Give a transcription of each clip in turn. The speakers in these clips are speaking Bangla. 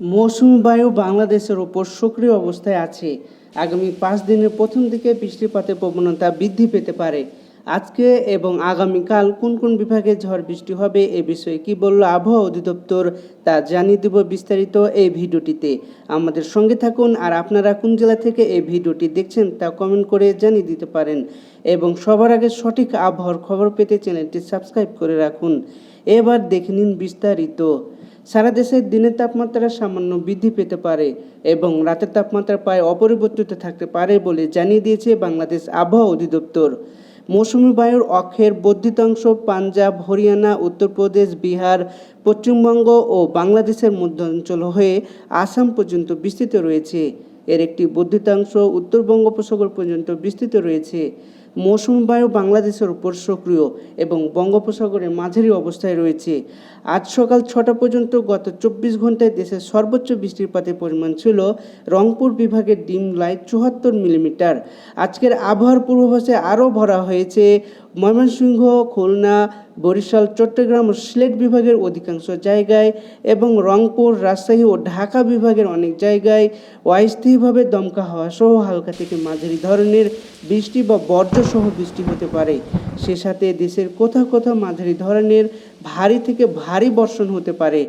মৌসুমি বায়ু বাংলাদেশের ওপর সক্রিয় অবস্থায় আছে। আগামী পাঁচ দিনের প্রথম দিকে বৃষ্টিপাতের প্রবণতা বৃদ্ধি পেতে পারে। আজকে এবং আগামীকাল কোন কোন বিভাগে ঝড় বৃষ্টি হবে এ বিষয়ে কি বলল আবহাওয়া অধিদপ্তর তা জানিয়ে দেব বিস্তারিত এই ভিডিওটিতে। আমাদের সঙ্গে থাকুন আর আপনারা কোন জেলা থেকে এই ভিডিওটি দেখছেন তা কমেন্ট করে জানিয়ে দিতে পারেন। এবং সবার আগে সঠিক আবহাওয়ার খবর পেতে চ্যানেলটি সাবস্ক্রাইব করে রাখুন। এবার দেখে নিন বিস্তারিত। সারা দেশের দিনের তাপমাত্রা সামান্য বৃদ্ধি পেতে পারে এবং রাতের তাপমাত্রা প্রায় অপরিবর্তিত থাকতে পারে বলে জানিয়ে দিয়েছে বাংলাদেশ আবহাওয়া অধিদপ্তর। মৌসুমি বায়ুর অক্ষের বর্ধিতাংশ পাঞ্জাব, হরিয়ানা, উত্তরপ্রদেশ, বিহার, পশ্চিমবঙ্গ ও বাংলাদেশের মধ্যাঞ্চল হয়ে আসাম পর্যন্ত বিস্তৃত রয়েছে। এর একটি বর্ধিতাংশ উত্তর বঙ্গোপসাগর পর্যন্ত বিস্তৃত রয়েছে। মৌসুমি বায়ু বাংলাদেশের উপর সক্রিয় এবং বঙ্গোপসাগরের মাঝারি অবস্থায় রয়েছে। আজ সকাল ছটা পর্যন্ত গত চব্বিশ ঘন্টায় দেশের সর্বোচ্চ বৃষ্টিপাতের পরিমাণ ছিল রংপুর বিভাগের ডিমলায় চুয়াত্তর মিলিমিটার। আজকের আবহাওয়ার পূর্বাভাসে আরও ভরা হয়েছে ময়মনসিংহ, খুলনা, বরিশাল, চট্টগ্রাম ও সিলেট বিভাগের অধিকাংশ জায়গায় এবং রংপুর, রাজশাহী ও ঢাকা বিভাগের অনেক জায়গায় অস্থায়ীভাবে দমকা হওয়া সহ হালকা থেকে মাঝারি ধরনের বৃষ্টি বা বর্জ্যসহ বৃষ্টি হতে পারে। সে সাথে দেশের কোথাও কোথাও মাঝারি ধরনের ভারী থেকে ভারী বর্ষণ হতে পারে।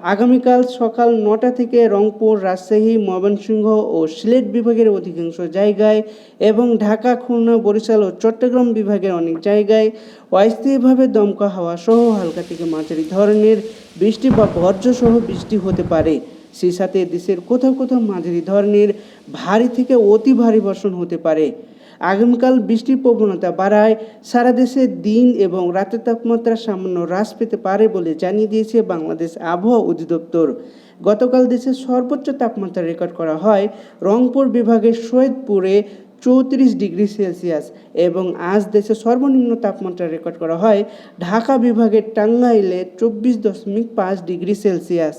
আগামীকাল সকাল নটা থেকে রংপুর, রাজশাহী, ময়মনসিংহ ও সিলেট বিভাগের অধিকাংশ জায়গায় এবং ঢাকা, খুলনা, বরিশাল ও চট্টগ্রাম বিভাগের অনেক জায়গায় অস্থায়ীভাবে দমকা হাওয়া সহ হালকা থেকে মাঝারি ধরনের বৃষ্টি বা বর্জ্যসহ বৃষ্টি হতে পারে। সেই সাথে দেশের কোথাও কোথাও মাঝারি ধরনের, ভারী থেকে অতি ভারী বর্ষণ হতে পারে। আগামীকাল বৃষ্টির প্রবণতা বাড়ায়। সারা দেশে দিন এবং রাতের তাপমাত্রা সামান্য হ্রাস পেতে পারে বলে জানিয়ে দিয়েছে বাংলাদেশ আবহাওয়া অধিদপ্তর। গতকাল দেশের সর্বোচ্চ তাপমাত্রা রেকর্ড করা হয় রংপুর বিভাগের সৈয়দপুরে চৌত্রিশ ডিগ্রি সেলসিয়াস এবং আজ দেশে সর্বনিম্ন তাপমাত্রা রেকর্ড করা হয় ঢাকা বিভাগের টাঙ্গাইলে চব্বিশ দশমিক পাঁচ ডিগ্রি সেলসিয়াস।